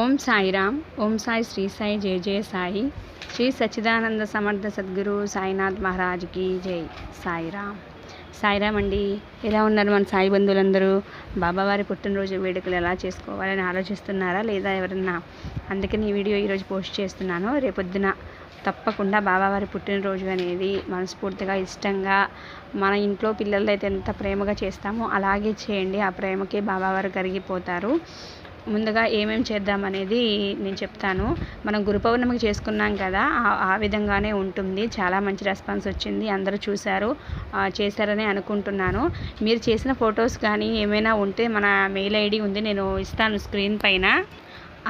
ఓం సాయిరామ్ ఓం సాయి శ్రీ సాయి జయ జయ సాయి. శ్రీ సచ్చిదానంద సమర్థ సద్గురు సాయినాథ్ మహారాజ్కి జై సాయిరామ్. సాయిరామ్ అండి ఎలా ఉన్నారు మన సాయి బంధువులందరూ? బాబావారి పుట్టినరోజు వేడుకలు ఎలా చేసుకోవాలని ఆలోచిస్తున్నారా లేదా ఎవరన్నా? అందుకని ఈ వీడియో ఈరోజు పోస్ట్ చేస్తున్నాను. రేపొద్దున తప్పకుండా బాబావారి పుట్టినరోజు అనేది మనస్ఫూర్తిగా ఇష్టంగా మన ఇంట్లో పిల్లలైతే ఎంత ప్రేమగా చేస్తామో అలాగే చేయండి. ఆ ప్రేమకే బాబావారు కరిగిపోతారు. ముందుగా ఏమేమి చేద్దాం అనేది నేను చెప్తాను. మనం గురు పౌర్ణమికి చేసుకున్నాం కదా ఆ- విధంగానే ఉంటుంది. చాలా మంచి రెస్పాన్స్ వచ్చింది. అందరూ చూశారు. చేశారని అనుకుంటున్నాను. మీరు చేసిన ఫొటోస్ కానీ ఏమైనా ఉంటే మన మెయిల్ ఐడి ఉంది. నేను ఇస్తాను స్క్రీన్ పైన.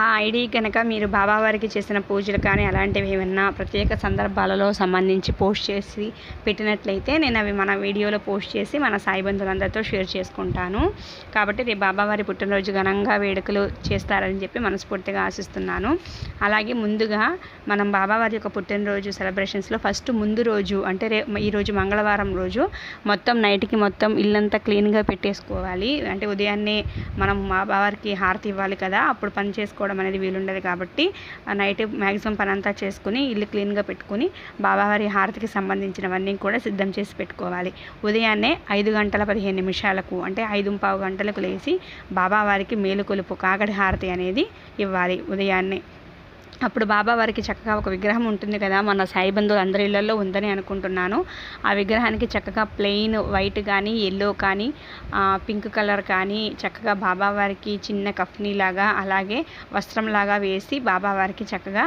ఆ ఐడి కనుక మీరు బాబావారికి చేసిన పూజలు కానీ అలాంటివి ఏమైనా ప్రత్యేక సందర్భాలలో సంబంధించి పోస్ట్ చేసి పెట్టినట్లయితే నేను అవి మన వీడియోలో పోస్ట్ చేసి మన సాయి బంధువులందరితో షేర్ చేసుకుంటాను. కాబట్టి రేపు బాబావారి పుట్టినరోజు ఘనంగా వేడుకలు చేస్తారని చెప్పి మనస్ఫూర్తిగా ఆశిస్తున్నాను. అలాగే ముందుగా మనం బాబావారి యొక్క పుట్టినరోజు సెలబ్రేషన్స్లో ఫస్ట్ ముందు రోజు అంటే రే ఈరోజు మంగళవారం రోజు మొత్తం నైట్కి మొత్తం ఇల్లంతా క్లీన్గా పెట్టేసుకోవాలి. అంటే ఉదయాన్నే మనం బాబావారికి హారతి ఇవ్వాలి కదా అప్పుడు పని చేసుకోవడం అనేది వీలుండదు కాబట్టి నైట్ మ్యాక్సిమం పని అంతా చేసుకుని ఇల్లు క్లీన్గా పెట్టుకుని బాబావారి హారతికి సంబంధించినవన్నీ కూడా సిద్ధం చేసి పెట్టుకోవాలి. ఉదయాన్నే ఐదు గంటల పదిహేను నిమిషాలకు అంటే ఐదు పావు గంటలకు లేచి బాబావారికి మేలుకొలుపు కాగడి హారతి అనేది ఇవ్వాలి ఉదయాన్నే. అప్పుడు బాబా వారికి చక్కగా ఒక విగ్రహం ఉంటుంది కదా మన సాయి బంధువులు అందరి ఇళ్ళలో ఉందని అనుకుంటున్నాను. ఆ విగ్రహానికి చక్కగా ప్లెయిన్ వైట్ కానీ ఎల్లో కానీ పింక్ కలర్ కానీ చక్కగా బాబా వారికి చిన్న కఫ్నీ లాగా అలాగే వస్త్రంలాగా వేసి బాబా వారికి చక్కగా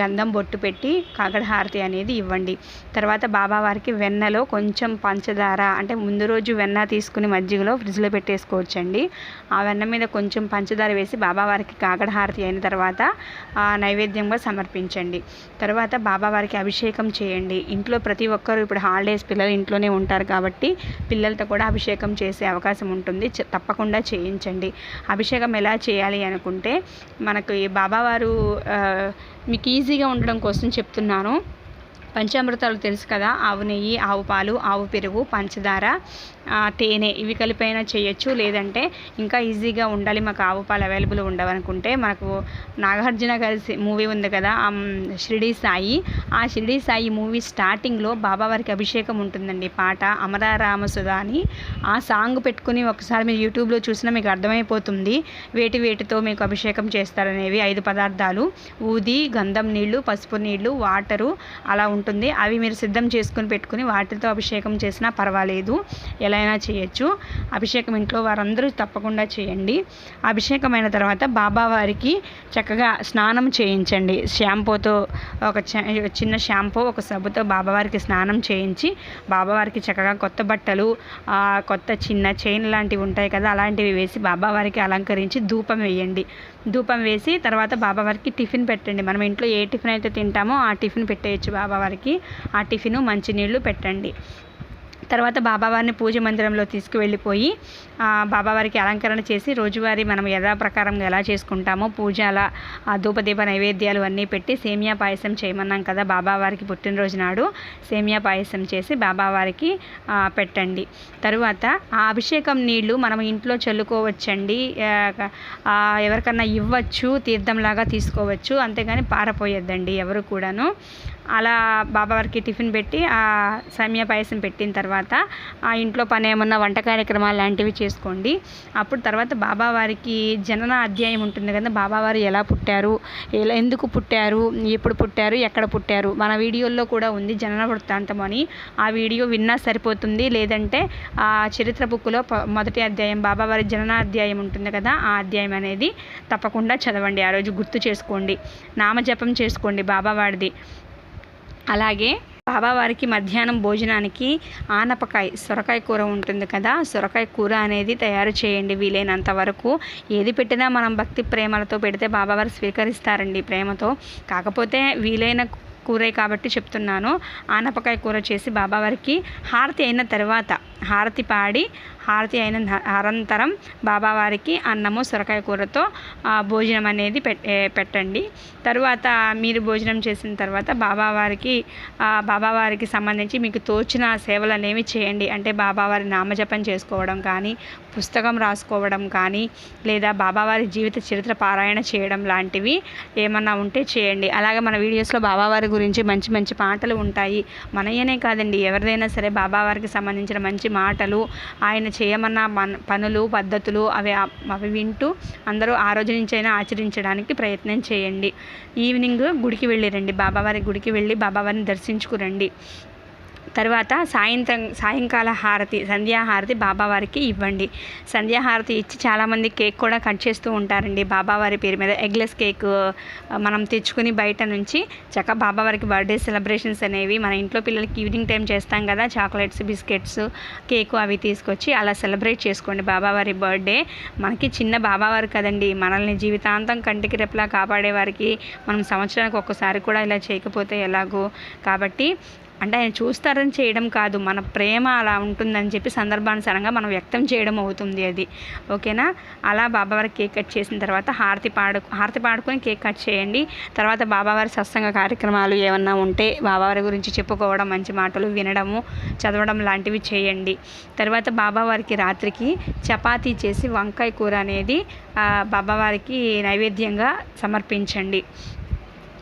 గంధం బొట్టు పెట్టి కాగడ హారతి అనేది ఇవ్వండి. తర్వాత బాబా వారికి వెన్నలో కొంచెం పంచదార అంటే ముందు రోజు వెన్న తీసుకుని మజ్జిగలో ఫ్రిడ్జ్లో పెట్టేసుకోవచ్చండి. ఆ వెన్న మీద కొంచెం పంచదార వేసి బాబా వారికి కాగడ హారతి అయిన తర్వాత ఆ, నైవేద్యంగా సమర్పించండి. తర్వాత బాబావారికి అభిషేకం చేయండి. ఇంట్లో ప్రతి ఒక్కరు ఇప్పుడు హాలిడేస్ పిల్లలు ఇంట్లోనే ఉంటారు కాబట్టి పిల్లలతో కూడా అభిషేకం చేసే అవకాశం ఉంటుంది. చ- తప్పకుండా చేయించండి. అభిషేకం ఎలా చేయాలి అనుకుంటే మనకు ఈ బాబావారు మీకు ఈజీగా ఉండడం కోసం చెప్తున్నాను. పంచామృతాలు తెలుసు కదా ఆవు నెయ్యి ఆవు పాలు ఆవు పెరుగు పంచదార తేనె ఇవి కలిపైనా చేయొచ్చు. లేదంటే ఇంకా ఈజీగా ఉండాలి మాకు ఆవు పాలు అవైలబుల్ ఉండవనుకుంటే. మనకు నాగార్జున గారి మూవీ ఉంది కదా ఆ, షిరిడి సాయి. ఆ షిరిడి సాయి మూవీ స్టార్టింగ్లో బాబావారికి అభిషేకం ఉంటుందండి. పాట అమరారామసుధ అని ఆ సాంగ్ పెట్టుకుని ఒకసారి మీరు యూట్యూబ్లో చూసినా మీకు అర్థమైపోతుంది. వేటి వేటితో మీకు అభిషేకం చేస్తారనేవి ఐదు పదార్థాలు. ఊది గంధం నీళ్ళు పసుపు నీళ్ళు వాటరు అలా ఉంటుంది ఉంటుంది. అవి మీరు సిద్ధం చేసుకుని పెట్టుకుని వాటితో అభిషేకం చేసినా పర్వాలేదు. ఎలా అయినా చేయొచ్చు. అభిషేకం ఇంట్లో వారందరూ తప్పకుండా చేయండి. అభిషేకమైన తర్వాత బాబావారికి చక్కగా స్నానం చేయించండి. షాంపూతో ఒక చ- చిన్న షాంపూ ఒక సబ్బుతో బాబావారికి స్నానం చేయించి బాబావారికి చక్కగా కొత్త బట్టలు కొత్త చిన్న చైన్ లాంటివి ఉంటాయి కదా అలాంటివి వేసి బాబావారికి అలంకరించి ధూపం వేయండి. ధూపం వేసి తర్వాత బాబావారికి టిఫిన్ పెట్టండి. మనం ఇంట్లో ఏ టిఫిన్ అయితే తింటామో ఆ టిఫిన్ పెట్టేయచ్చు బాబావారికి ఆ టిఫిన్ మంచినీళ్ళు పెట్టండి. తర్వాత బాబావారిని పూజ మందిరంలో తీసుకువెళ్ళిపోయి బాబావారికి అలంకరణ చేసి రోజువారీ మనం యథాప్రకారం ఎలా చేసుకుంటామో పూజ అలా ధూపదీప నైవేద్యాలు అన్నీ పెట్టి సేమియా పాయసం చేయమన్నాం కదా బాబావారికి పుట్టినరోజు నాడు సేమియా పాయసం చేసి బాబావారికి పెట్టండి. తరువాత ఆ అభిషేకం నీళ్ళు మనం ఇంట్లో చల్లుకోవచ్చండి ఎవరికన్నా ఇవ్వచ్చు తీర్థంలాగా తీసుకోవచ్చు అంతేగాని పారపోయొద్దండి ఎవరు కూడాను. అలా బాబావారికి టిఫిన్ పెట్టి ఆ సేమియా పాయసం పెట్టిన తర్వాత తర్వాత ఆ ఇంట్లో పని ఏమన్నా వంట కార్యక్రమాలు లాంటివి చేసుకోండి. అప్పుడు తర్వాత బాబావారికి జనన అధ్యాయం ఉంటుంది కదా బాబావారు ఎలా పుట్టారు ఎలా ఎందుకు పుట్టారు ఎప్పుడు పుట్టారు ఎక్కడ పుట్టారు మన వీడియోల్లో కూడా ఉంది జనన వృత్తాంతం అని. ఆ వీడియో విన్నా సరిపోతుంది. లేదంటే ఆ చరిత్ర బుక్లో మొదటి అధ్యాయం బాబావారి జనన అధ్యాయం ఉంటుంది కదా ఆ అధ్యాయం అనేది తప్పకుండా చదవండి. ఆ రోజు గుర్తు చేసుకోండి. నామజపం చేసుకోండి బాబావారిది అలాగే బాబావారికి మధ్యాహ్నం భోజనానికి ఆనపకాయ సొరకాయ కూర ఉంటుంది కదా సొరకాయ కూర అనేది తయారు చేయండి వీలైనంత వరకు. ఏది పెట్టినా మనం భక్తి ప్రేమలతో పెడితే బాబావారు స్వీకరిస్తారండి ప్రేమతో. కాకపోతే వీలైన కూరే కాబట్టి చెప్తున్నాను. ఆనపకాయ కూర చేసి బాబావారికి హారతి అయిన తర్వాత హారతి పాడి హారతి అయిన అనంతరం బాబావారికి అన్నము సొరకాయ కూరతో భోజనం అనేది పెట్టండి. తరువాత మీరు భోజనం చేసిన తర్వాత బాబావారికి బాబావారికి సంబంధించి మీకు తోచిన సేవలు అనేవి చేయండి. అంటే బాబావారి నామజపం చేసుకోవడం కానీ పుస్తకం రాసుకోవడం కానీ లేదా బాబావారి జీవిత చరిత్ర పారాయణ చేయడం లాంటివి ఏమన్నా ఉంటే చేయండి. అలాగే మన వీడియోస్లో బాబావారి గురించి మంచి మంచి పాటలు ఉంటాయి. మనయ్యనే కాదండి ఎవరిదైనా సరే బాబావారికి సంబంధించిన మంచి మాటలు ఆయన చేయమన్న మన పనులు పద్ధతులు అవి అవి వింటూ అందరూ ఆ రోజు నుంచైనా ఆచరించడానికి ప్రయత్నం చేయండి. ఈవినింగ్ గుడికి వెళ్ళిరండి. బాబావారి గుడికి వెళ్ళి బాబావారిని దర్శించుకురండి. తర్వాత సాయంత్రం సాయంకాల హారతి సంధ్యాహారతి బాబావారికి ఇవ్వండి. సంధ్యాహారతి ఇచ్చి చాలామంది కేక్ కూడా కట్ చేస్తూ ఉంటారండి. బాబావారి పేరు మీద ఎగ్లెస్ కేక్ మనం తెచ్చుకుని బయట నుంచి చక్క బాబావారికి బర్త్డే సెలబ్రేషన్స్ అనేవి మన ఇంట్లో పిల్లలకి ఈవినింగ్ టైం చేస్తాం కదా చాక్లెట్స్ బిస్కెట్స్ కేకు అవి తీసుకొచ్చి అలా సెలబ్రేట్ చేసుకోండి. బాబావారి బర్త్డే మనకి చిన్న బాబావారు కదండి. మనల్ని జీవితాంతం కంటికి రెప్పలా కాపాడేవారికి మనం సంవత్సరానికి ఒక్కసారి కూడా ఇలా చేయకపోతే ఎలాగో? కాబట్టి అంటే ఆయన చూస్తారని చేయడం కాదు మన ప్రేమ అలా ఉంటుందని చెప్పి సందర్భానుసారంగా మనం వ్యక్తం చేయడం అవుతుంది అది. ఓకేనా? అలా బాబావారి కేక్ కట్ చేసిన తర్వాత హారతి పాడు హారతి పాడుకొని కేక్ కట్ చేయండి. తర్వాత బాబావారి సత్సంగ కార్యక్రమాలు ఏమన్నా ఉంటే బాబావారి గురించి చెప్పుకోవడం మంచి మాటలు వినడము చదవడం లాంటివి చేయండి. తర్వాత బాబావారికి రాత్రికి చపాతీ చేసి వంకాయ కూర అనేది బాబావారికి నైవేద్యంగా సమర్పించండి.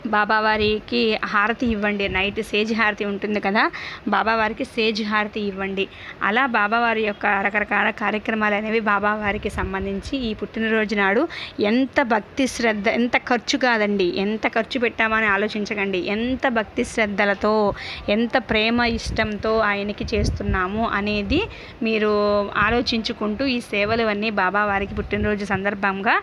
బాబావారికి హారతి ఇవ్వండి. నైట్ సేజ్ హారతి ఉంటుంది కదా బాబావారికి సేజ్ హారతి ఇవ్వండి. అలా బాబావారి యొక్క రకరకాల కార్యక్రమాలు అనేవి బాబావారికి సంబంధించి ఈ పుట్టినరోజు నాడు ఎంత భక్తి శ్రద్ధ ఎంత ఖర్చు కాదండి. ఎంత ఖర్చు పెట్టామని ఆలోచించకండి. ఎంత భక్తి శ్రద్ధలతో ఎంత ప్రేమ ఇష్టంతో ఆయనకి చేస్తున్నాము అనేది మీరు ఆలోచించుకుంటూ ఈ సేవలు అన్నీ బాబావారికి పుట్టినరోజు సందర్భంగా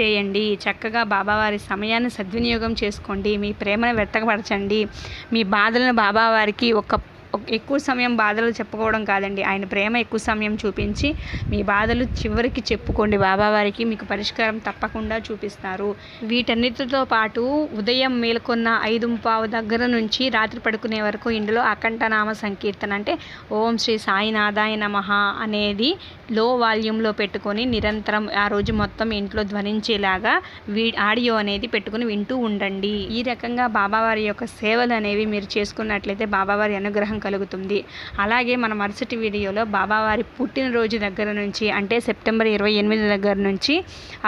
చేయండి. చక్కగా బాబావారి సమయాన్ని సద్వినియోగం చేసుకోండి. మీ ప్రేమను వ్యక్తపరచండి. మీ బాధలను బాబావారికి ఒక ఒక- ఎక్కువ సమయం బాధలు చెప్పుకోవడం కాదండి. ఆయన ప్రేమ ఎక్కువ సమయం చూపించి మీ బాధలు చివరికి చెప్పుకోండి. బాబావారికి మీకు పరిష్కారం తప్పకుండా చూపిస్తారు. వీటన్నిటితో పాటు ఉదయం మేల్కొన్న ఐదు పావు దగ్గర నుంచి రాత్రి పడుకునే వరకు ఇందులో అకంఠనామ సంకీర్తన అంటే ఓం శ్రీ సాయినాథాయ నమః అనేది లో వాల్యూమ్లో పెట్టుకొని నిరంతరం ఆ రోజు మొత్తం ఇంట్లో ధ్వనించేలాగా వీ ఆడియో అనేది పెట్టుకుని వింటూ ఉండండి. ఈ రకంగా బాబావారి యొక్క సేవలు అనేవి మీరు చేసుకున్నట్లయితే బాబావారి అనుగ్రహం కలుగుతుంది. అలాగే మన మరుసటి వీడియోలో బాబావారి పుట్టినరోజు దగ్గర నుంచి అంటే సెప్టెంబర్ ఇరవై ఎనిమిది దగ్గర నుంచి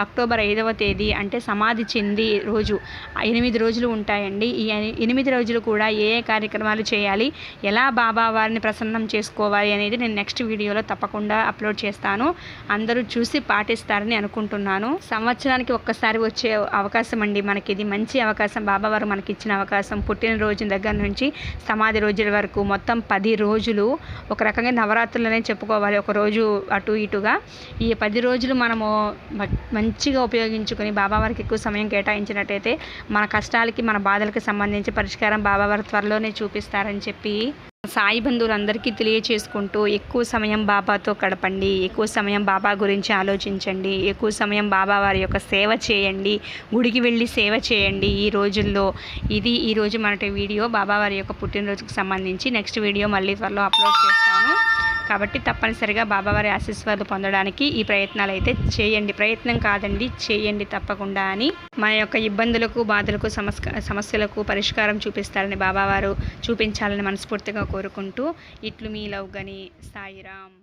అక్టోబర్ ఐదవ తేదీ అంటే సమాధి చెంది రోజు ఎనిమిది రోజులు ఉంటాయండి. ఈ ఎనిమిది రోజులు కూడా ఏ ఏ కార్యక్రమాలు చేయాలి ఎలా బాబావారిని ప్రసన్నం చేసుకోవాలి అనేది నేను నెక్స్ట్ వీడియోలో తప్పకుండా అప్లోడ్ చేస్తాను. అందరూ చూసి పాటిస్తారని అనుకుంటున్నాను. సంవత్సరానికి ఒక్కసారి వచ్చే అవకాశం అండి మనకి. ఇది మంచి అవకాశం. బాబావారు మనకి ఇచ్చిన అవకాశం పుట్టినరోజు దగ్గర నుంచి సమాధి రోజుల వరకు మొత్తం మొత్తం పది రోజులు ఒక రకంగా నవరాత్రులనే చెప్పుకోవాలి. ఒక రోజు అటు ఇటుగా. ఈ పది రోజులు మనము మంచిగా ఉపయోగించుకుని బాబావారికి ఎక్కువ సమయం కేటాయించినట్టయితే మన కష్టాలకి మన బాధలకి సంబంధించి పరిష్కారం బాబావారి త్వరలోనే చూపిస్తారని చెప్పి సాయి బంధువులందరికీ తెలియచేసుకుంటూ ఎక్కువ సమయం బాబాతో గడపండి ఎక్కువ సమయం బాబా గురించి ఆలోచించండి ఎక్కువ సమయం బాబా వారి యొక్క సేవ చేయండి గుడికి వెళ్ళి సేవ చేయండి. ఈ రోజుల్లో ఇది ఈ రోజు మన వీడియో. బాబా వారి యొక్క పుట్టినరోజుకు సంబంధించి నెక్స్ట్ వీడియో మళ్ళీ త్వరలో అప్లోడ్ చేస్తాను. కాబట్టి తప్పనిసరిగా బాబావారి ఆశీస్వాదాలు పొందడానికి ఈ ప్రయత్నాలు అయితే చేయండి. ప్రయత్నం కాదండి చేయండి తప్పకుండా అని మన యొక్క ఇబ్బందులకు బాధలకు సమస్క సమస్యలకు పరిష్కారం చూపిస్తారని బాబావారు చూపించాలని మనస్ఫూర్తిగా కోరుకుంటూ ఇట్లు మీ లవ్ గని సాయిరామ్.